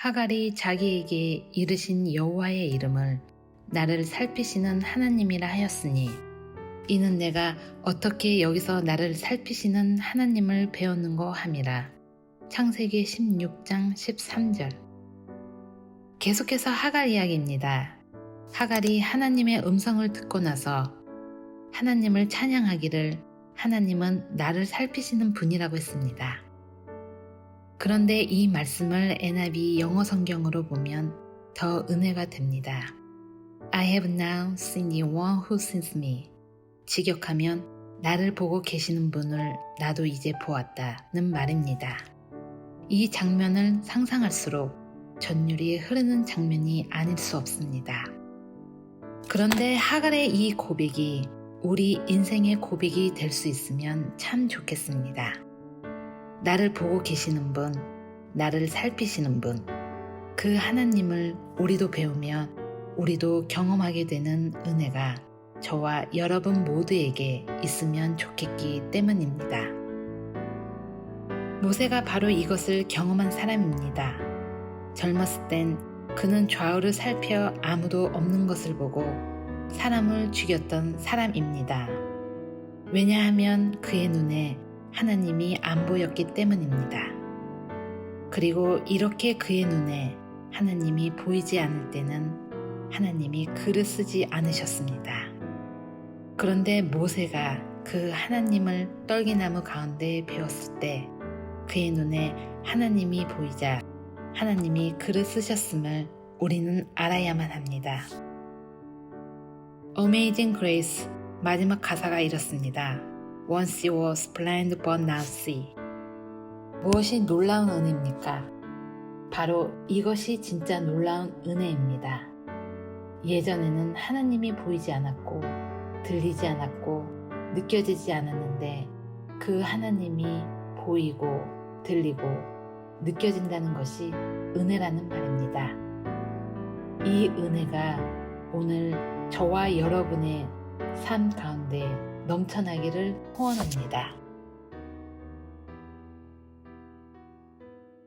하갈이 자기에게 이르신 여호와의 이름을 나를 살피시는 하나님이라 하였으니 이는 내가 어떻게 여기서 나를 살피시는 하나님을 배웠는고 함이라. 창세기 16장 13절. 계속해서 하갈 이야기입니다. 하갈이 하나님의 음성을 듣고 나서 하나님을 찬양하기를 하나님은 나를 살피시는 분이라고 했습니다. 그런데 이 말씀을 NIV 영어 성경으로 보면 더 은혜가 됩니다. I have now seen the one who sees me. 직역하면 나를 보고 계시는 분을 나도 이제 보았다는 말입니다. 이 장면을 상상할수록 전율이 흐르는 장면이 아닐 수 없습니다. 그런데 하갈의 이 고백이 우리 인생의 고백이 될 수 있으면 참 좋겠습니다. 나를 보고 계시는 분, 나를 살피시는 분, 그 하나님을 우리도 배우며 우리도 경험하게 되는 은혜가 저와 여러분 모두에게 있으면 좋겠기 때문입니다. 모세가 바로 이것을 경험한 사람입니다. 젊었을 땐 그는 좌우를 살펴 아무도 없는 것을 보고 사람을 죽였던 사람입니다. 왜냐하면 그의 눈에 하나님이 안 보였기 때문입니다. 그리고 이렇게 그의 눈에 하나님이 보이지 않을 때는 하나님이 글을 쓰지 않으셨습니다. 그런데 모세가 그 하나님을 떨기나무 가운데 배웠을 때 그의 눈에 하나님이 보이자 하나님이 글을 쓰셨음을 우리는 알아야만 합니다. Amazing Grace 마지막 가사가 이렇습니다. Once was blind but now see. 무엇이 놀라운 은혜입니까? 바로 이것이 진짜 놀라운 은혜입니다. 예전에는 하나님이 보이지 않았고 들리지 않았고 느껴지지 않았는데 그 하나님이 보이고 들리고 느껴진다는 것이 은혜라는 말입니다. 이 은혜가 오늘 저와 여러분의 삶 가운데 넘쳐나기를 소원합니다.